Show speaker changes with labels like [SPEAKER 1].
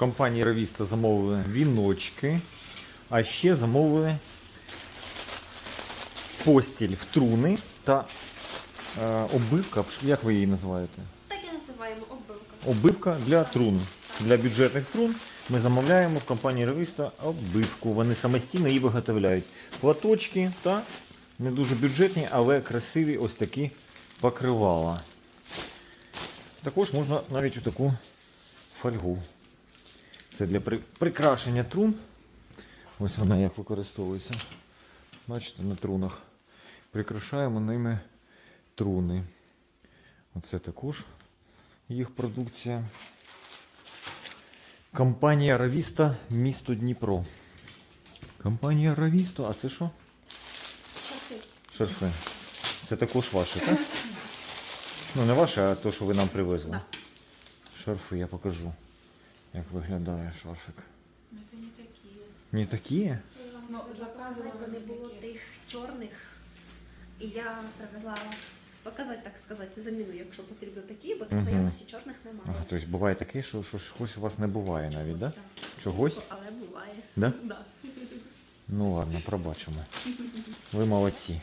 [SPEAKER 1] компанії Равіста замовили віночки, а ще замовили постіль в труни та е, обивка, як ви її називаєте?
[SPEAKER 2] Так і називаємо оббивка.
[SPEAKER 1] Обивка для трун. Для бюджетних трун ми замовляємо в компанії Ревиста обивку. Вони самостійно її виготовляють. Платочки та не дуже бюджетні, але красиві ось такі покривала. Також можна навіть у таку фольгу. Це для прикрашення трун. Ось вона як використовується. Бачите, на трунах. Прикрашаємо ними труни. Оце також їх продукція. Компанія Равіста місто Дніпро. Компанія Равісто, а це що?
[SPEAKER 2] Шафи.
[SPEAKER 1] Шерфи. Це також ваше, так? Ну, не ваше, а то, що ви нам привезли.
[SPEAKER 2] Да.
[SPEAKER 1] Шарфи я покажу, як виглядає шарфик.
[SPEAKER 3] Это не такие.
[SPEAKER 1] Не такі?
[SPEAKER 2] Це я вам
[SPEAKER 3] Ну, заказували
[SPEAKER 2] не було тих чорних. І я привезла показати, так сказати, заміну, якщо потрібно такі, бо тут
[SPEAKER 1] Мгм.
[SPEAKER 2] в наявності чорних
[SPEAKER 1] Ага,
[SPEAKER 2] немає.
[SPEAKER 1] тобто буває таке, що, що щось у вас не буває навіть,
[SPEAKER 2] Ось
[SPEAKER 1] да?
[SPEAKER 2] так.
[SPEAKER 1] Чогось?
[SPEAKER 2] Але буває.
[SPEAKER 1] Да?
[SPEAKER 2] Да.
[SPEAKER 1] Ну ладно, пробачимо. Ви молодці.